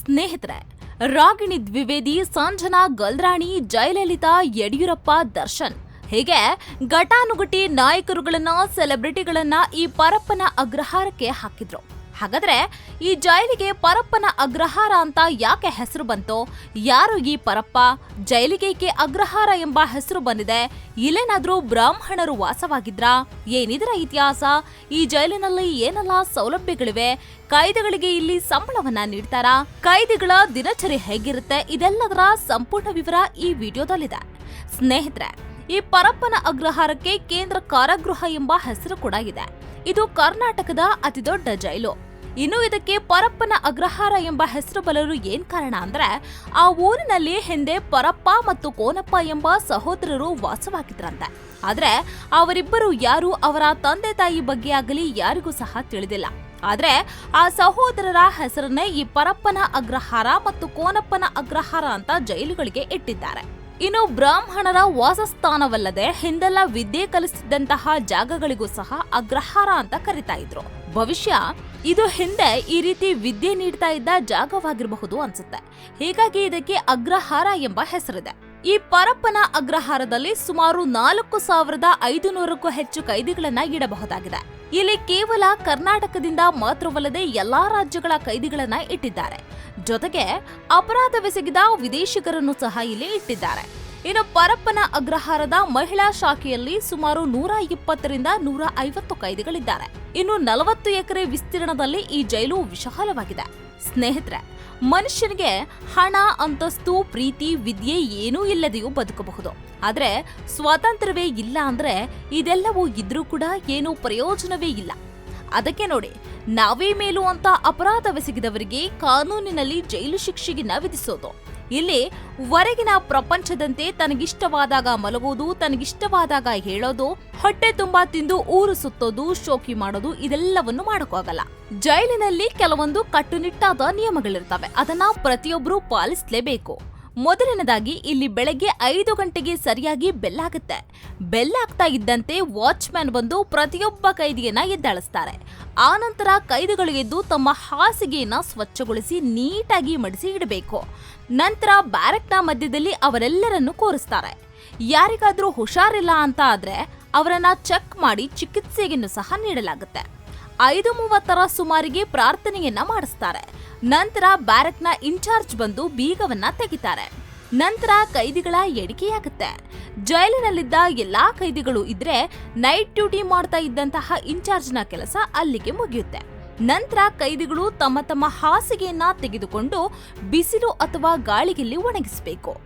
ಸ್ನೇಹಿತರೆ, ರಾಗಿಣಿ ದ್ವಿವೇದಿ ಸಂಜನಾ ಗಲ್ರಾಣಿ ಜಯಲಲಿತಾ ಯಡಿಯೂರಪ್ಪ ದರ್ಶನ್. ಹೀಗೆ ಘಟಾನುಘಟಿ ನಾಯಕರುಗಳನ್ನ ಸೆಲೆಬ್ರಿಟಿಗಳನ್ನ ಈ ಪರಪ್ಪನ ಅಗ್ರಹಾರಕ್ಕೆ ಹಾಕಿದ್ರು. ಹಾಗಾದ್ರೆ ಈ ಜೈಲಿಗೆ ಪರಪ್ಪನ ಅಗ್ರಹಾರ ಅಂತ ಯಾಕೆ ಹೆಸರು ಬಂತು? ಯಾರು ಈ ಪರಪ್ಪ? ಜೈಲಿಗೇಕೆ ಅಗ್ರಹಾರ ಎಂಬ ಹೆಸರು ಬಂದಿದೆ. ಇಲ್ಲೇನಾದ್ರೂ ಬ್ರಾಹ್ಮಣರು ವಾಸವಾಗಿದ್ರಾ? ಏನಿದರ ಇತಿಹಾಸ? ಈ ಜೈಲಿನಲ್ಲಿ ಏನೆಲ್ಲ ಸೌಲಭ್ಯಗಳಿವೆ? ಕೈದಿಗಳಿಗೆ ಇಲ್ಲಿ ಸಂಬಳವನ್ನ ನೀಡ್ತಾರಾ? ಕೈದಿಗಳ ದಿನಚರಿ ಹೇಗಿರುತ್ತೆ? ಇದೆಲ್ಲದರ ಸಂಪೂರ್ಣ ವಿವರ ಈ ವಿಡಿಯೋದಲ್ಲಿದೆ. ಸ್ನೇಹಿತರೆ ಈ ಪರಪ್ಪನ ಅಗ್ರಹಾರಕ್ಕೆ ಕೇಂದ್ರ ಕಾರಾಗೃಹ ಎಂಬ ಹೆಸರು ಕೂಡ ಇದೆ. ಇದು ಕರ್ನಾಟಕದ ಅತಿದೊಡ್ಡ ಜೈಲು. ಇನ್ನು ಇದಕ್ಕೆ ಪರಪ್ಪನ ಅಗ್ರಹಾರ ಎಂಬ ಹೆಸರು ಬರಲು ಏನ್ ಕಾರಣ ಅಂದ್ರೆ, ಆ ಊರಿನಲ್ಲಿ ಹಿಂದೆ ಪರಪ್ಪ ಮತ್ತು ಕೋನಪ್ಪ ಎಂಬ ಸಹೋದರರು ವಾಸವಾಗಿದ್ರಂತೆ. ಆದ್ರೆ, ಅವರಿಬ್ಬರು ಯಾರು ಅವರ ತಂದೆ ತಾಯಿ ಬಗ್ಗೆ ಆಗಲಿ ಯಾರಿಗೂ ಸಹ ತಿಳಿದಿಲ್ಲ. ಆದ್ರೆ, ಆ ಸಹೋದರರ ಹೆಸರನ್ನೇ ಈ ಪರಪ್ಪನ ಅಗ್ರಹಾರ ಮತ್ತು ಕೋನಪ್ಪನ ಅಗ್ರಹಾರ ಅಂತ ಜೈಲುಗಳಿಗೆ ಇಟ್ಟಿದ್ದಾರೆ. ಇನ್ನು ಬ್ರಾಹ್ಮಣರ ವಾಸಸ್ಥಾನವಲ್ಲದೆ ಹಿಂದೆಲ್ಲ ವಿದ್ಯೆ ಕಲಿಸುತ್ತಿದ್ದಂತಹ ಜಾಗಗಳಿಗೂ ಸಹ ಅಗ್ರಹಾರ ಅಂತ ಕರಿತಾ ಇದ್ರು. ಭವಿಷ್ಯ ಇದು ಹಿಂದೆ ಈ ರೀತಿ ವಿದ್ಯೆ ನೀಡ್ತಾ ಇದ್ದ ಜಾಗವಾಗಿರಬಹುದು ಅನ್ಸುತ್ತೆ. ಹೀಗಾಗಿ ಇದಕ್ಕೆ ಅಗ್ರಹಾರ ಎಂಬ ಹೆಸರಿದೆ. ಈ ಪರಪ್ಪನ ಅಗ್ರಹಾರದಲ್ಲಿ ಸುಮಾರು ನಾಲ್ಕು ಸಾವಿರದ ಐದು ನೂರಕ್ಕೂ ಹೆಚ್ಚು ಕೈದಿಗಳನ್ನ ಇಡಬಹುದಾಗಿದೆ. ಇಲ್ಲಿ ಕೇವಲ ಕರ್ನಾಟಕದಿಂದ ಮಾತ್ರವಲ್ಲದೆ ಎಲ್ಲಾ ರಾಜ್ಯಗಳ ಕೈದಿಗಳನ್ನ ಇಟ್ಟಿದ್ದಾರೆ. ಜೊತೆಗೆ ಅಪರಾಧವೆಸಗಿದ ವಿದೇಶಿಗರನ್ನು ಸಹ ಇಲ್ಲಿ ಇಟ್ಟಿದ್ದಾರೆ. ಇನ್ನು ಪರಪ್ಪನ ಅಗ್ರಹಾರದ ಮಹಿಳಾ ಶಾಖೆಯಲ್ಲಿ ಸುಮಾರು ನೂರ ಇಪ್ಪತ್ತರಿಂದ ನೂರ ಐವತ್ತು ಕೈದಿಗಳಿದ್ದಾರೆ. ಇನ್ನು ನಲವತ್ತು ಎಕರೆ ವಿಸ್ತೀರ್ಣದಲ್ಲಿ ಈ ಜೈಲು ವಿಶಾಲವಾಗಿದೆ. ಸ್ನೇಹಿತರೆ, ಮನುಷ್ಯನಿಗೆ ಹಣ, ಅಂತಸ್ತು, ಪ್ರೀತಿ, ವಿದ್ಯೆ ಏನೂ ಇಲ್ಲದೆಯೂ ಬದುಕಬಹುದು. ಆದರೆ ಸ್ವಾತಂತ್ರ್ಯವೇ ಇಲ್ಲ ಅಂದರೆ ಇದೆಲ್ಲವೂ ಇದ್ರೂ ಕೂಡ ಏನೂ ಪ್ರಯೋಜನವೇ ಇಲ್ಲ. ಅದಕ್ಕೆ ನೋಡಿ, ನಾವೇ ಮೇಲು ಅಂತ ಅಪರಾಧವೆಸಗಿದವರಿಗೆ ಕಾನೂನಿನಲ್ಲಿ ಜೈಲು ಶಿಕ್ಷೆಗಿನ್ನ ವಿಧಿಸೋದು. ಇಲ್ಲಿ ಹೊರಗಿನ ಪ್ರಪಂಚದಂತೆ ತನಗಿಷ್ಟವಾದಾಗ ಮಲಗೋದು ತನಗಿಷ್ಟವಾದಾಗ ಹೇಳೋದು, ಹೊಟ್ಟೆ ತುಂಬಾ ತಿಂದು ಊರು ಸುತ್ತೋದು, ಶೋಕಿ ಮಾಡೋದು, ಇದೆಲ್ಲವನ್ನು ಮಾಡೋಕ್ಕಾಗಲ್ಲ ಜೈಲಿನಲ್ಲಿ ಕೆಲವೊಂದು ಕಟ್ಟುನಿಟ್ಟಾದ ನಿಯಮಗಳಿರ್ತವೆ. ಅದನ್ನ ಪ್ರತಿಯೊಬ್ಬರೂ ಪಾಲಿಸಲೇಬೇಕು. ಮೊದಲನೇದಾಗಿ ಇಲ್ಲಿ ಬೆಳಗ್ಗೆ ಐದು ಗಂಟೆಗೆ ಸರಿಯಾಗಿ ಬೆಲ್ಲಾಗುತ್ತೆ ಬೆಲ್ಲಾಗ್ತಾ ಇದ್ದಂತೆ ವಾಚ್ಮ್ಯಾನ್ ಬಂದು ಪ್ರತಿಯೊಬ್ಬ ಕೈದಿಯನ್ನ ಎದ್ದಾಳಿಸ್ತಾರೆ. ಆನಂತರ ಕೈದಿಗಳು ಎದ್ದು ತಮ್ಮ ಹಾಸಿಗೆಯನ್ನ ಸ್ವಚ್ಛಗೊಳಿಸಿ ನೀಟಾಗಿ ಮಡಿಸಿ ಇಡಬೇಕು. ನಂತರ ಬ್ಯಾರೆಕ್ನ ಮಧ್ಯದಲ್ಲಿ ಅವರೆಲ್ಲರನ್ನು ಕೋರಿಸ್ತಾರೆ. ಯಾರಿಗಾದರೂ ಹುಷಾರಿಲ್ಲ ಅಂತ ಆದರೆ ಅವರನ್ನ ಚೆಕ್ ಮಾಡಿ ಚಿಕಿತ್ಸೆಯನ್ನು ಸಹ ನೀಡಲಾಗುತ್ತೆ. ಐದು ಮೂವತ್ತರ ಸುಮಾರಿಗೆ ಪ್ರಾರ್ಥನೆಯನ್ನ ಮಾಡಿಸ್ತಾರೆ. ನಂತರ ಬ್ಯಾರಕ್ನ ಇನ್ಚಾರ್ಜ್ ಬಂದು ಬೀಗವನ್ನ ತೆಗಿತಾರೆ. ನಂತರ ಕೈದಿಗಳ ಎಡಿಕೆಯಾಗುತ್ತೆ ಜೈಲಿನಲ್ಲಿದ್ದ ಎಲ್ಲಾ ಕೈದಿಗಳು ಇದ್ರೆ ನೈಟ್ ಡ್ಯೂಟಿ ಮಾಡ್ತಾ ಇದ್ದಂತಹ ಇನ್ಚಾರ್ಜ್ನ ಕೆಲಸ ಅಲ್ಲಿಗೆ ಮುಗಿಯುತ್ತೆ. ನಂತರ ಕೈದಿಗಳು ತಮ್ಮ ತಮ್ಮ ಹಾಸಿಗೆಯನ್ನ ತೆಗೆದುಕೊಂಡು ಬಿಸಿಲು ಅಥವಾ ಗಾಳಿಗೆಲ್ಲಿ ಒಣಗಿಸಬೇಕು.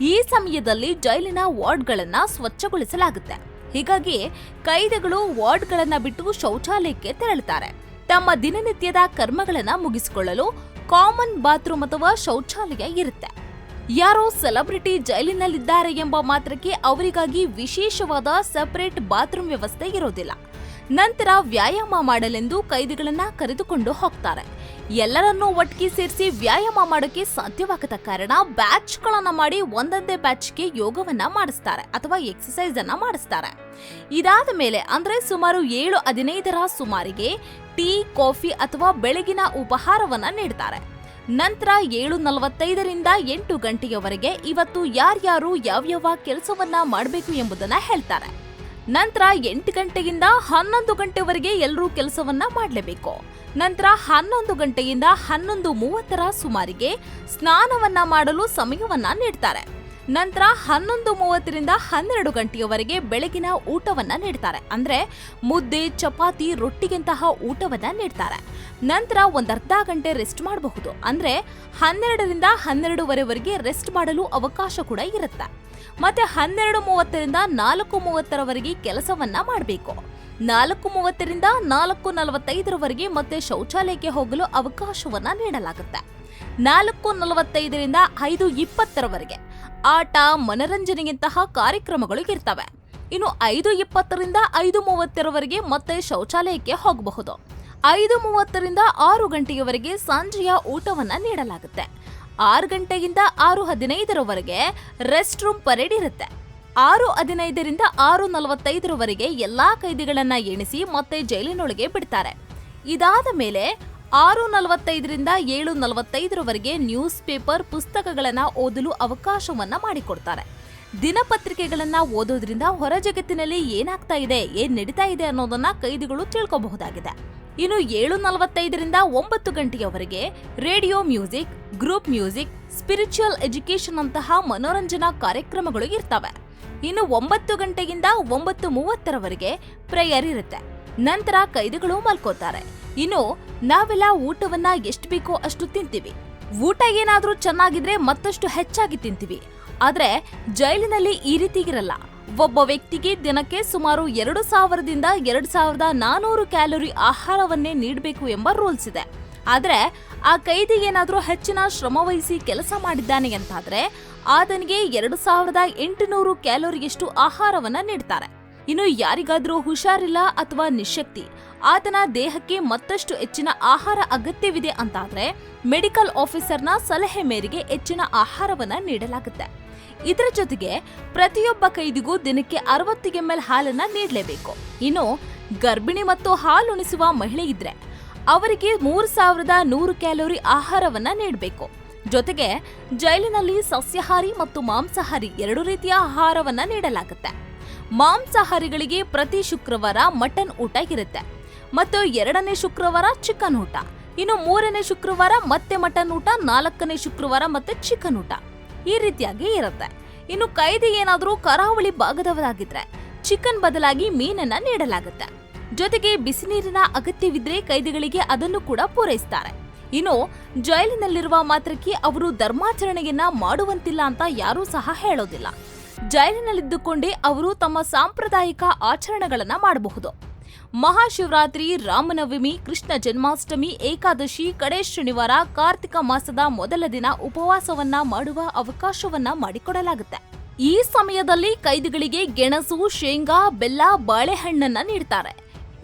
ಈ ಸಮಯದಲ್ಲಿ ಜೈಲಿನ ವಾರ್ಡ್ಗಳನ್ನ ಸ್ವಚ್ಛಗೊಳಿಸಲಾಗುತ್ತೆ. ಹೀಗಾಗಿ ಕೈದಿಗಳು ವಾರ್ಡ್ಗಳನ್ನ ಬಿಟ್ಟು ಶೌಚಾಲಯಕ್ಕೆ ತೆರಳುತ್ತಾರೆ. ತಮ್ಮ ದಿನನಿತ್ಯದ ಕರ್ಮಗಳನ್ನ ಮುಗಿಸಿಕೊಳ್ಳಲು ಕಾಮನ್ ಬಾತ್ರೂಮ್ ಅಥವಾ ಶೌಚಾಲಯ ಇರುತ್ತೆ. ಯಾರೋ ಸೆಲೆಬ್ರಿಟಿ ಜೈಲಿನಲ್ಲಿದ್ದಾರೆ ಎಂಬ ಮಾತ್ರಕ್ಕೆ ಅವರಿಗಾಗಿ ವಿಶೇಷವಾದ ಸೆಪರೇಟ್ ಬಾತ್ರೂಮ್ ವ್ಯವಸ್ಥೆ ಇರೋದಿಲ್ಲ. ನಂತರ ವ್ಯಾಯಾಮ ಮಾಡಲೆಂದು ಕೈದಿಗಳನ್ನ ಕರೆದುಕೊಂಡು ಹೋಗ್ತಾರೆ. ಎಲ್ಲರನ್ನೂ ಒಟ್ಟಿಗೆ ಸೇರಿಸಿ ವ್ಯಾಯಾಮ ಮಾಡೋಕೆ ಸಾಧ್ಯವಾಗದ ಕಾರಣ ಬ್ಯಾಚ್ಗಳನ್ನ ಮಾಡಿ ಒಂದೊಂದೇ ಬ್ಯಾಚ್ಗೆ ಯೋಗವನ್ನ ಮಾಡಿಸ್ತಾರೆ ಅಥವಾ ಎಕ್ಸಸೈಸ್ ಅನ್ನ ಮಾಡಿಸ್ತಾರೆ. ಇದಾದ ಮೇಲೆ ಅಂದ್ರೆ ಸುಮಾರು ಏಳು ಹದಿನೈದರ ಸುಮಾರಿಗೆ ಟೀ, ಕಾಫಿ ಅಥವಾ ಬೆಳಗಿನ ಉಪಹಾರವನ್ನ ನೀಡ್ತಾರೆ. ನಂತರ ಏಳು ನಲವತ್ತೈದರಿಂದ ಎಂಟು ಗಂಟೆಯವರೆಗೆ ಇವತ್ತು ಯಾರ್ಯಾರು ಯಾವ್ಯಾವ ಕೆಲಸವನ್ನ ಮಾಡಬೇಕು ಎಂಬುದನ್ನ ಹೇಳ್ತಾರೆ. ನಂತರ ಎಂಟು ಗಂಟೆಯಿಂದ ಹನ್ನೊಂದು ಗಂಟೆವರೆಗೆ ಎಲ್ಲರೂ ಕೆಲಸವನ್ನ ಮಾಡಲೇಬೇಕು. ನಂತರ ಹನ್ನೊಂದು ಗಂಟೆಯಿಂದ ಹನ್ನೊಂದು ಮೂವತ್ತರ ಸುಮಾರಿಗೆ ಸ್ನಾನವನ್ನ ಮಾಡಲು ಸಮಯವನ್ನ ನೀಡ್ತಾರೆ. ನಂತರ ಹನ್ನೊಂದು ಮೂವತ್ತರಿಂದ ಹನ್ನೆರಡು ಗಂಟೆಯವರೆಗೆ ಬೆಳಗಿನ ಊಟವನ್ನ ನೀಡ್ತಾರೆ. ಅಂದ್ರೆ ಮುದ್ದೆ, ಚಪಾತಿ, ರೊಟ್ಟಿಗಿಂತಹ ಊಟವನ್ನ ನೀಡ್ತಾರೆ. ನಂತರ ಒಂದರ್ಧ ಗಂಟೆ ರೆಸ್ಟ್ ಮಾಡಬಹುದು. ಅಂದ್ರೆ ಹನ್ನೆರಡರಿಂದ ಹನ್ನೆರಡುವರೆವರೆಗೆ ರೆಸ್ಟ್ ಮಾಡಲು ಅವಕಾಶ ಕೂಡ ಇರುತ್ತೆ. ಮತ್ತೆ ಹನ್ನೆರಡು ಮೂವತ್ತರಿಂದ ನಾಲ್ಕು ಮೂವತ್ತರವರೆಗೆ ಕೆಲಸವನ್ನ ಮಾಡಬೇಕು. ನಾಲ್ಕು ಮೂವತ್ತರಿಂದ ನಾಲ್ಕು ನಲವತ್ತೈದರವರೆಗೆ ಮತ್ತೆ ಶೌಚಾಲಯಕ್ಕೆ ಹೋಗಲು ಅವಕಾಶವನ್ನ ನೀಡಲಾಗುತ್ತೆ. ನಾಲ್ಕು ನಲವತ್ತೈದರಿಂದ ಐದು ಇಪ್ಪತ್ತರವರೆಗೆ ಆಟ, ಮನರಂಜನೆಯಂತಹ ಕಾರ್ಯಕ್ರಮಗಳು ಇರ್ತವೆ. ಇನ್ನು ಐದು ಇಪ್ಪತ್ತರಿಂದ ಐದು ಮೂವತ್ತರವರೆಗೆ ಮತ್ತೆ ಶೌಚಾಲಯಕ್ಕೆ ಹೋಗಬಹುದು. ಐದು ಮೂವತ್ತರಿಂದ ಆರು ಗಂಟೆಯವರೆಗೆ ಸಂಜೆಯ ಊಟವನ್ನ ನೀಡಲಾಗುತ್ತೆ. ಆರು ಗಂಟೆಯಿಂದ ಆರು ಹದಿನೈದರವರೆಗೆ ರೆಸ್ಟ್ ರೂಮ್ ಪರೇಡ್ ಇರುತ್ತೆ. ಆರು ಹದಿನೈದರಿಂದ ಆರು ನಲವತ್ತೈದರವರೆಗೆ ಎಲ್ಲಾ ಕೈದಿಗಳನ್ನ ಎಣಿಸಿ ಮತ್ತೆ ಜೈಲಿನೊಳಗೆ ಬಿಡ್ತಾರೆ. ಇದಾದ ಮೇಲೆ ಆರು ನಲವತ್ತೈದರಿಂದ ಏಳು ನಲವತ್ತೈದರವರೆಗೆ ನ್ಯೂಸ್ ಪೇಪರ್ ಪುಸ್ತಕಗಳನ್ನ ಓದಲು ಅವಕಾಶವನ್ನ ಮಾಡಿಕೊಡ್ತಾರೆ. ದಿನಪತ್ರಿಕೆಗಳನ್ನ ಓದೋದ್ರಿಂದ ಹೊರ ಜಗತ್ತಿನಲ್ಲಿ ಏನಾಗ್ತಾ ಇದೆ, ಏನ್ ನಡೀತಾ ಇದೆ ಅನ್ನೋದನ್ನ ಕೈದಿಗಳು ತಿಳ್ಕೋಬಹುದಾಗಿದೆ. ಇನ್ನು ಏಳು ನಲವತ್ತೈದರಿಂದ ಒಂಬತ್ತು ಗಂಟೆಯವರೆಗೆ radio music, group music, spiritual education ಅಂತಹ ಮನೋರಂಜನಾ ಕಾರ್ಯಕ್ರಮಗಳು ಇರ್ತವೆ. ಇನ್ನು ಒಂಬತ್ತು ಗಂಟೆಯಿಂದ ಒಂಬತ್ತು ಮೂವತ್ತರವರೆಗೆ ಪ್ರೇಯರ್ ಇರುತ್ತೆ. ನಂತರ ಕೈದಿಗಳು ಮಲ್ಕೋತಾರೆ. ಇನ್ನು ನಾವೆಲ್ಲ ಊಟವನ್ನ ಎಷ್ಟು ಬೇಕೋ ಅಷ್ಟು ತಿಂತೀವಿ. ಊಟ ಏನಾದರೂ ಚೆನ್ನಾಗಿದ್ರೆ ಮತ್ತಷ್ಟು ಹೆಚ್ಚಾಗಿ ತಿಂತೀವಿ. ಆದ್ರೆ ಜೈಲಿನಲ್ಲಿ ಈ ರೀತಿ ಇರಲ್ಲ. ಒಬ್ಬ ವ್ಯಕ್ತಿಗೆ ದಿನಕ್ಕೆ ಸುಮಾರು ಎರಡು ಸಾವಿರದಿಂದ ಎರಡು ಸಾವಿರದ ನಾನೂರು ಕ್ಯಾಲೋರಿ ಆಹಾರವನ್ನೇ ನೀಡಬೇಕು ಎಂಬ ರೂಲ್ಸ್ ಇದೆ. ಆದ್ರೆ ಆ ಕೈದಿ ಏನಾದರೂ ಹೆಚ್ಚಿನ ಶ್ರಮವಹಿಸಿ ಕೆಲಸ ಮಾಡಿದ್ದಾನೆ ಅಂತಾದ್ರೆ ಆತನಿಗೆ ಎರಡು ಸಾವಿರದ ಎಂಟುನೂರು ಕ್ಯಾಲೋರಿಯಷ್ಟು ಆಹಾರವನ್ನ ನೀಡ್ತಾರೆ. ಇನ್ನು ಯಾರಿಗಾದ್ರೂ ಹುಷಾರಿಲ್ಲ ಅಥವಾ ನಿಶಕ್ತಿ ಆತನ ದೇಹಕ್ಕೆ ಮತ್ತಷ್ಟು ಹೆಚ್ಚಿನ ಆಹಾರ ಅಗತ್ಯವಿದೆ ಅಂತಾದ್ರೆ ಮೆಡಿಕಲ್ ಆಫೀಸರ್ನ ಸಲಹೆ ಮೇರೆಗೆ ಹೆಚ್ಚಿನ ಆಹಾರವನ್ನ ನೀಡಲಾಗುತ್ತೆ. ಇದರ ಜೊತೆಗೆ ಪ್ರತಿಯೊಬ್ಬ ಕೈದಿಗೂ ದಿನಕ್ಕೆ ಅರವತ್ತು ಎಂಎಲ್ ಹಾಲನ್ನ ನೀಡಲೇಬೇಕು. ಇನ್ನು ಗರ್ಭಿಣಿ ಮತ್ತು ಹಾಲುಣಿಸುವ ಮಹಿಳೆ ಇದ್ರೆ ಅವರಿಗೆ ಮೂರು ಸಾವಿರದ ನೂರು ಕ್ಯಾಲೋರಿ ಆಹಾರವನ್ನ ನೀಡಬೇಕು. ಜೊತೆಗೆ ಜೈಲಿನಲ್ಲಿ ಸಸ್ಯಾಹಾರಿ ಮತ್ತು ಮಾಂಸಾಹಾರಿ ಎರಡು ರೀತಿಯ ಆಹಾರವನ್ನ ನೀಡಲಾಗುತ್ತೆ. ಮಾಂಸಾಹಾರಿಗಳಿಗೆ ಪ್ರತಿ ಶುಕ್ರವಾರ ಮಟನ್ ಊಟ ಇರುತ್ತೆ. ಮತ್ತು ಎರಡನೇ ಶುಕ್ರವಾರ ಚಿಕನ್ ಊಟ. ಇನ್ನು ಮೂರನೇ ಶುಕ್ರವಾರ ಮತ್ತೆ ಮಟನ್ ಊಟ, ನಾಲ್ಕನೇ ಶುಕ್ರವಾರ ಮತ್ತೆ ಚಿಕನ್ ಊಟ. ಈ ರೀತಿಯಾಗಿ ಇರುತ್ತೆ. ಇನ್ನು ಕೈದಿ ಏನಾದರೂ ಕರಾವಳಿ ಭಾಗದವರಾಗಿದ್ರೆ ಚಿಕನ್ ಬದಲಾಗಿ ಮೀನನ್ನ ನೀಡಲಾಗುತ್ತೆ. ಜೊತೆಗೆ ಬಿಸಿನೀರಿನ ಅಗತ್ಯವಿದ್ರೆ ಕೈದಿಗಳಿಗೆ ಅದನ್ನು ಕೂಡ ಪೂರೈಸ್ತಾರೆ. ಇನ್ನು ಜೈಲಿನಲ್ಲಿರುವ ಮಾತ್ರಕ್ಕೆ ಅವರು ಧರ್ಮಾಚರಣೆಯನ್ನ ಮಾಡುವಂತಿಲ್ಲ ಅಂತ ಯಾರೂ ಸಹ ಹೇಳೋದಿಲ್ಲ. ಜೈಲಿನಲ್ಲಿದ್ದುಕೊಂಡೇ ಅವರು ತಮ್ಮ ಸಾಂಪ್ರದಾಯಿಕ ಆಚರಣೆಗಳನ್ನ ಮಾಡಬಹುದು. ಮಹಾಶಿವರಾತ್ರಿ, ರಾಮನವಮಿ, ಕೃಷ್ಣ ಜನ್ಮಾಷ್ಟಮಿ, ಏಕಾದಶಿ ಕಡೆ ಶನಿವಾರ, ಕಾರ್ತಿಕ ಮಾಸದ ಮೊದಲ ದಿನ ಉಪವಾಸವನ್ನ ಮಾಡುವ ಅವಕಾಶವನ್ನ ಮಾಡಿಕೊಡಲಾಗುತ್ತೆ. ಈ ಸಮಯದಲ್ಲಿ ಕೈದಿಗಳಿಗೆ ಗೆಣಸು, ಶೇಂಗಾ, ಬೆಲ್ಲ, ಬಾಳೆಹಣ್ಣನ್ನ ನೀಡ್ತಾರೆ.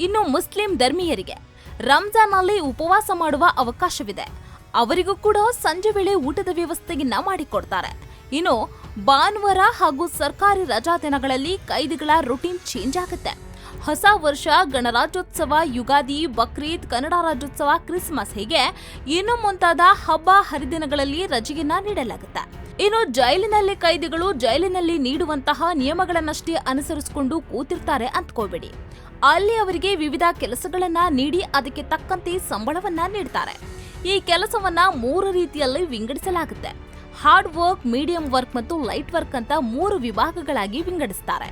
ಇನ್ನು ಮುಸ್ಲಿಂ ಧರ್ಮೀಯರಿಗೆ ರಂಜಾನ್ನಲ್ಲಿ ಉಪವಾಸ ಮಾಡುವ ಅವಕಾಶವಿದೆ. ಅವರಿಗೂ ಕೂಡ ಸಂಜೆ ವೇಳೆ ಊಟದ ವ್ಯವಸ್ಥೆಯನ್ನ ಮಾಡಿಕೊಡ್ತಾರೆ. ಇನ್ನು ಭಾನುವಾರ ಹಾಗೂ ಸರ್ಕಾರಿ ರಜಾ ದಿನಗಳಲ್ಲಿ ಕೈದಿಗಳ ರುಟೀನ್ ಚೇಂಜ್ ಆಗುತ್ತೆ. ಹೊಸ ವರ್ಷ, ಗಣರಾಜ್ಯೋತ್ಸವ, ಯುಗಾದಿ, ಬಕ್ರೀದ್, ಕನ್ನಡ ರಾಜ್ಯೋತ್ಸವ, ಕ್ರಿಸ್ಮಸ್ ಹೀಗೆ ಇನ್ನು ಮುಂತಾದ ಹಬ್ಬ ಹರಿದಿನಗಳಲ್ಲಿ ರಜೆಯನ್ನ ನೀಡಲಾಗುತ್ತೆ. ಇನ್ನು ಜೈಲಿನಲ್ಲಿ ಕೈದಿಗಳು ಜೈಲಿನಲ್ಲಿ ನೀಡುವಂತಹ ನಿಯಮಗಳನ್ನಷ್ಟೇ ಅನುಸರಿಸಿಕೊಂಡು ಕೂತಿರ್ತಾರೆ ಅಂದ್ಕೋಬೇಡಿ ಅಲ್ಲಿ ಅವರಿಗೆ ವಿವಿಧ ಕೆಲಸಗಳನ್ನ ನೀಡಿ ಅದಕ್ಕೆ ತಕ್ಕಂತೆ ಸಂಬಳವನ್ನ ನೀಡ್ತಾರೆ. ಈ ಕೆಲಸವನ್ನ ಮೂರು ರೀತಿಯಲ್ಲಿ ವಿಂಗಡಿಸಲಾಗುತ್ತೆ. ಹಾರ್ಡ್ ವರ್ಕ್, ಮೀಡಿಯಂ ವರ್ಕ್ ಮತ್ತು ಲೈಟ್ ವರ್ಕ್ ಅಂತ ಮೂರು ವಿಭಾಗಗಳಾಗಿ ವಿಂಗಡಿಸ್ತಾರೆ.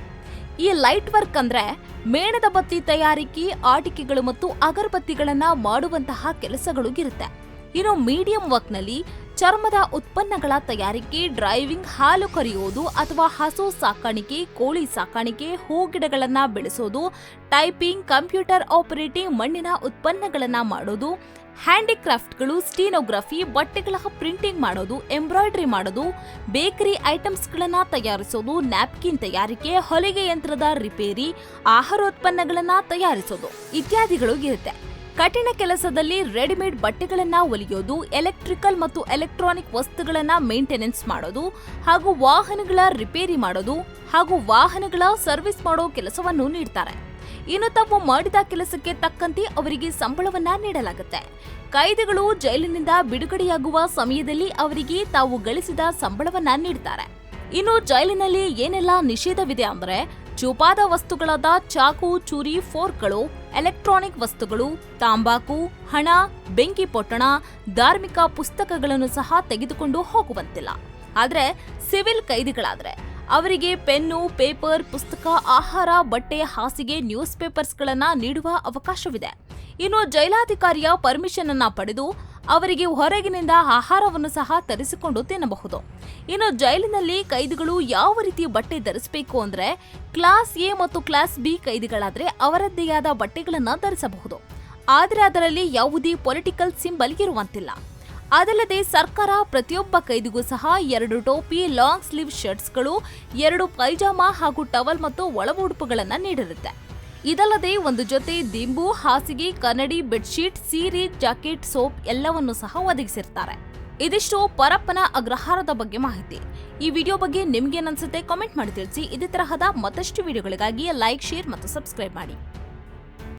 ಈ ಲೈಟ್ ವರ್ಕ್ ಅಂದ್ರೆ ಮೇಣದ ಬತ್ತಿ ತಯಾರಿಕೆ, ಆಟಿಕೆಗಳು ಮತ್ತು ಅಗರಬತ್ತಿಗಳನ್ನ ಮಾಡುವಂತಹ ಕೆಲಸಗಳು ಇರುತ್ತೆ. ಇನ್ನು ಮೀಡಿಯಂ ವರ್ಕ್ನಲ್ಲಿ ಚರ್ಮದ ಉತ್ಪನ್ನಗಳ ತಯಾರಿಕೆ, ಡ್ರೈವಿಂಗ್ ಹಾಲು ಕರೆಯುವುದು ಅಥವಾ ಹಸು ಸಾಕಾಣಿಕೆ, ಕೋಳಿ ಸಾಕಾಣಿಕೆ ಹೂಗಿಡಗಳನ್ನ ಬೆಳೆಸೋದು, ಟೈಪಿಂಗ್, ಕಂಪ್ಯೂಟರ್ ಆಪರೇಟಿಂಗ್, ಮಣ್ಣಿನ ಉತ್ಪನ್ನಗಳನ್ನು ಮಾಡೋದು, ಹ್ಯಾಂಡಿಕ್ರಾಫ್ಟ್ಗಳು, ಸ್ಟೀನೋಗ್ರಫಿ, ಬಟ್ಟೆಗಳ ಪ್ರಿಂಟಿಂಗ್ ಮಾಡೋದು, ಎಂಬ್ರಾಯ್ಡ್ರಿ ಮಾಡೋದು, ಬೇಕರಿ ಐಟಮ್ಸ್ಗಳನ್ನು ತಯಾರಿಸೋದು, ನ್ಯಾಪ್ಕಿನ್ ತಯಾರಿಕೆ, ಹೊಲಿಗೆ ಯಂತ್ರದ ರಿಪೇರಿ, ಆಹಾರೋತ್ಪನ್ನಗಳನ್ನು ತಯಾರಿಸೋದು ಇತ್ಯಾದಿಗಳು ಇರುತ್ತೆ. ಕಠಿಣ ಕೆಲಸದಲ್ಲಿ ರೆಡಿಮೇಡ್ ಬಟ್ಟೆಗಳನ್ನ ಒಲಿಯೋದು, ಎಲೆಕ್ಟ್ರಿಕಲ್ ಮತ್ತು ಎಲೆಕ್ಟ್ರಾನಿಕ್ ವಸ್ತುಗಳನ್ನ ಮೇಂಟೆನೆನ್ಸ್ ಮಾಡೋದು ಹಾಗೂ ವಾಹನಗಳ ರಿಪೇರಿ ಮಾಡೋದು ಹಾಗೂ ವಾಹನಗಳ ಸರ್ವಿಸ್ ಮಾಡೋ ಕೆಲಸವನ್ನು ನೀಡ್ತಾರೆ. ಇನ್ನು ತಾವು ಮಾಡಿದ ಕೆಲಸಕ್ಕೆ ತಕ್ಕಂತೆ ಅವರಿಗೆ ಸಂಬಳವನ್ನ ನೀಡಲಾಗುತ್ತೆ. ಕೈದಿಗಳು ಜೈಲಿನಿಂದ ಬಿಡುಗಡೆಯಾಗುವ ಸಮಯದಲ್ಲಿ ಅವರಿಗೆ ತಾವು ಗಳಿಸಿದ ಸಂಬಳವನ್ನ ನೀಡ್ತಾರೆ. ಇನ್ನು ಜೈಲಿನಲ್ಲಿ ಏನೆಲ್ಲ ನಿಷೇಧವಿದೆ ಅಂದ್ರೆ ಚೂಪಾದ ವಸ್ತುಗಳಾದ ಚಾಕು, ಚೂರಿ, ಫೋರ್ಕ್ಗಳು, ಎಲೆಕ್ಟ್ರಾನಿಕ್ ವಸ್ತುಗಳು, ತಾಂಬಾಕು, ಹಣ, ಬೆಂಕಿ ಪೊಟ್ಟಣ, ಧಾರ್ಮಿಕ ಪುಸ್ತಕಗಳನ್ನು ಸಹ ತೆಗೆದುಕೊಂಡು ಹೋಗುವಂತಿಲ್ಲ. ಆದರೆ ಸಿವಿಲ್ ಕೈದಿಗಳಾದರೆ ಅವರಿಗೆ ಪೆನ್ನು, ಪೇಪರ್, ಪುಸ್ತಕ, ಆಹಾರ, ಬಟ್ಟೆ, ಹಾಸಿಗೆ, ನ್ಯೂಸ್ ಪೇಪರ್ಸ್ಗಳನ್ನು ನೀಡುವ ಅವಕಾಶವಿದೆ. ಇನ್ನು ಜೈಲಾಧಿಕಾರಿಯ ಪರ್ಮಿಷನ್ ಅನ್ನ ಪಡೆದು ಅವರಿಗೆ ಹೊರಗಿನಿಂದ ಆಹಾರವನ್ನು ಸಹ ತರಿಸಿಕೊಂಡು ತಿನ್ನಬಹುದು. ಇನ್ನು ಜೈಲಿನಲ್ಲಿ ಕೈದಿಗಳು ಯಾವ ರೀತಿಯ ಬಟ್ಟೆ ಧರಿಸಬೇಕು ಅಂದ್ರೆ ಕ್ಲಾಸ್ ಎ ಮತ್ತು ಕ್ಲಾಸ್ ಬಿ ಕೈದಿಗಳಾದ್ರೆ ಅವರದ್ದೇ ಆದ ಬಟ್ಟೆಗಳನ್ನು ಧರಿಸಬಹುದು. ಆದರೆ ಅದರಲ್ಲಿ ಯಾವುದೇ ಪೊಲಿಟಿಕಲ್ ಸಿಂಬಲ್ ಇರುವಂತಿಲ್ಲ. ಅದಲ್ಲದೆ ಸರ್ಕಾರ ಪ್ರತಿಯೊಬ್ಬ ಕೈದಿಗೂ ಸಹ ಎರಡು ಟೋಪಿ, ಲಾಂಗ್ ಸ್ಲೀವ್ ಶರ್ಟ್ಸ್ಗಳು, ಎರಡು ಪೈಜಾಮಾ ಹಾಗೂ ಟವಲ್ ಮತ್ತು ಒಳ ಉಡುಪುಗಳನ್ನು ನೀಡಿರುತ್ತೆ. ಇದಲ್ಲದೆ ಒಂದು ಜೊತೆ ದಿಂಬು, ಹಾಸಿಗೆ, ಕನ್ನಡಿ, ಬೆಡ್ಶೀಟ್, ಸೀರೆ, ಜಾಕೆಟ್, ಸೋಪ್ ಎಲ್ಲವನ್ನು ಸಹ ಒದಗಿಸಿರ್ತಾರೆ. ಇದಿಷ್ಟು ಪರಪ್ಪನ ಅಗ್ರಹಾರದ ಬಗ್ಗೆ ಮಾಹಿತಿ. ಈ ವಿಡಿಯೋ ಬಗ್ಗೆ ನಿಮ್ಗೇನನ್ಸುತ್ತೆ ಕಾಮೆಂಟ್ ಮಾಡಿ ತಿಳಿಸಿ. ಇದೇ ತರಹದ ಮತ್ತಷ್ಟು ವಿಡಿಯೋಗಳಿಗಾಗಿ ಲೈಕ್ ಶೇರ್ ಮತ್ತು ಸಬ್ಸ್ಕ್ರೈಬ್ ಮಾಡಿ.